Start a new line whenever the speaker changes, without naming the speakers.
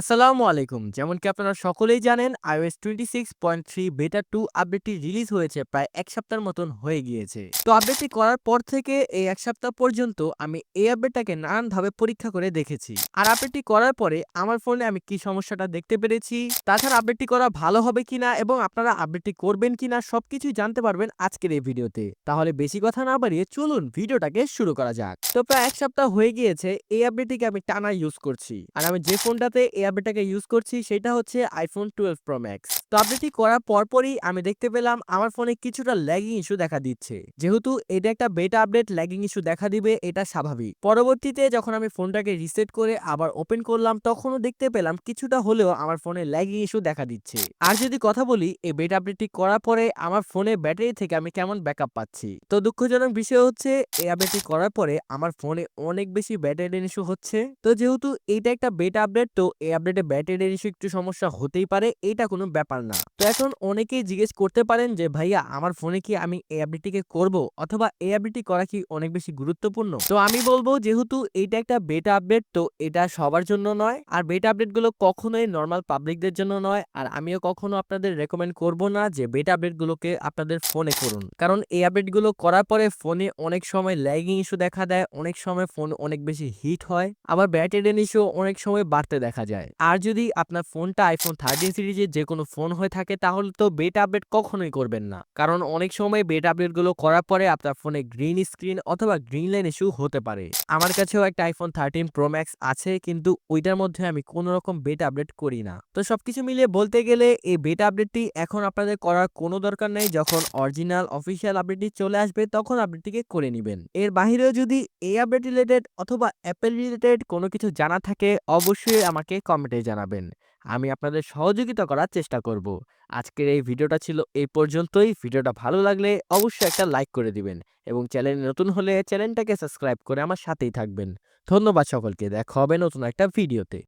আসসালামু আলাইকুম। যেমন কি আপনারা সকলেই জানেন, iOS 26.3 বেটা 2 আপডেটটি রিলিজ হয়েছে প্রায় এক সপ্তাহের মতন হয়ে গিয়েছে। তো আপডেটটি করার পর থেকে এই এক সপ্তাহ পর্যন্ত আমি এই আপডেটটাকে নানানভাবে পরীক্ষা করে দেখেছি। আর আপডেটটি করার পরে আমার ফোনে আমি কি সমস্যাটা দেখতে পেরেছি, তাছাড়া আপডেটটি করা ভালো হবে কিনা এবং আপনারা আপডেটটি করবেন কিনা সবকিছুই জানতে পারবেন আজকের এই ভিডিওতে। তাহলে বেশি কথা না বাড়িয়ে চলুন ভিডিওটাকে শুরু করা যাক। তো প্রায় এক সপ্তাহ হয়ে গিয়েছে, এই আপডেটটিকে আমি টানা ইউজ করছি। আর আমি যে ফোনটাতে এই আপডেটটাকে ইউজ করছি, সেটা হচ্ছে আইফোন টুয়েলভ প্রো ম্যাক্স তো আপডেটটি করার পরপরই আমি দেখতে পেলাম আমার ফোনে কিছুটা ল্যাগিং ইস্যু দেখা দিচ্ছে। যেহেতু এটা একটা বেটা আপডেট ল্যাগিং ইস্যু দেখা দিবে, এটা স্বাভাবিক। পরবর্তীতে যখন আমি ফোনটাকে রিসেট করে আবার ওপেন করলাম, তখনও দেখতে পেলাম কিছুটা হলেও আমার ফোনে ল্যাগিং ইস্যু দেখা দিচ্ছে। আর যদি কথা বলি, এই বেটা আপডেটটি করার পরে আমার ফোনে ব্যাটারি থেকে আমি কেমন ব্যাকআপ পাচ্ছি? তো দুঃখজনক বিষয় হচ্ছে, এই আপডেটটি করার পরে আমার ফোনে অনেক বেশি ব্যাটারি ইস্যু হচ্ছে। তো যেহেতু এইটা একটা বেটা আপডেট তো এই আপডেটে ব্যাটারির ইস্যু একটু সমস্যা হতেই পারে, এটা কোনো ব্যাপার না। তো এখন অনেকেই জিজ্ঞেস করতে পারেন যে, ভাইয়া, আমার ফোনে কি আমি এই আপডেটটিকে করব? অথবা এই আপডেটটি করা কি অনেক বেশি গুরুত্বপূর্ণ? তো আমি বলব যেহেতু এটা একটা বেটা আপডেট তো এটা সবার জন্য নয়। আর বেটা আপডেটগুলো কখনোই নর্মাল পাবলিকদের জন্য নয়। আর আমিও কখনো আপনাদের রেকমেন্ড করব না যে বেটা আপডেট গুলোকে আপনাদের ফোনে করুন। কারণ এই আপডেটগুলো করার পরে ফোনে অনেক সময় ল্যাগিং ইস্যু দেখা দেয়, অনেক সময় ফোন অনেক বেশি হিট হয়। আবার ব্যাটারি ইস্যু অনেক সময় বাড়তে দেখা যায়। আর যদি আপনার ফোনটা আইফোন থার্টিন সিরিজের যে কোনো ফোন হয়ে থাকে, তাহলে তো বেটা আপডেট কখনোই করবেন না। কারণ অনেক সময় বেটা আপডেটগুলো করার পরে আপনার ফোনে গ্রিন স্ক্রিন অথবা গ্রিন লাইন ইস্যু হতে পারে। আমার কাছেও একটা আইফোন থার্টিন প্রো ম্যাক্স আছে, কিন্তু ওইটার মধ্যে আমি কোনো রকম বেটা আপডেট করি না। তো সবকিছু মিলিয়ে বলতে গেলে, এই বেটা আপডেটটি এখন আপনাদের করার কোনো দরকার নেই। যখন অরিজিনাল অফিসিয়াল আপডেটটি চলে আসবে, তখন আপডেটটিকে করে নেবেন। এর বাহিরেও যদি এই আপডেট রিলেটেড অথবা অ্যাপেল রিলেটেড কোনো কিছু জানা থাকে, অবশ্যই আমাকে কমেন্টে জানাবেন। আমি আপনাদের সহযোগিতা করার চেষ্টা করব। আজকের এই ভিডিওটা ছিল এই পর্যন্তই। ভিডিওটা ভালো লাগলে অবশ্যই একটা লাইক করে দিবেন এবং চ্যানেল নতুন হলে চ্যানেলটাকে সাবস্ক্রাইব করে আমার সাথেই থাকবেন। ধন্যবাদ সকলকে। দেখা হবে নতুন একটা ভিডিওতে।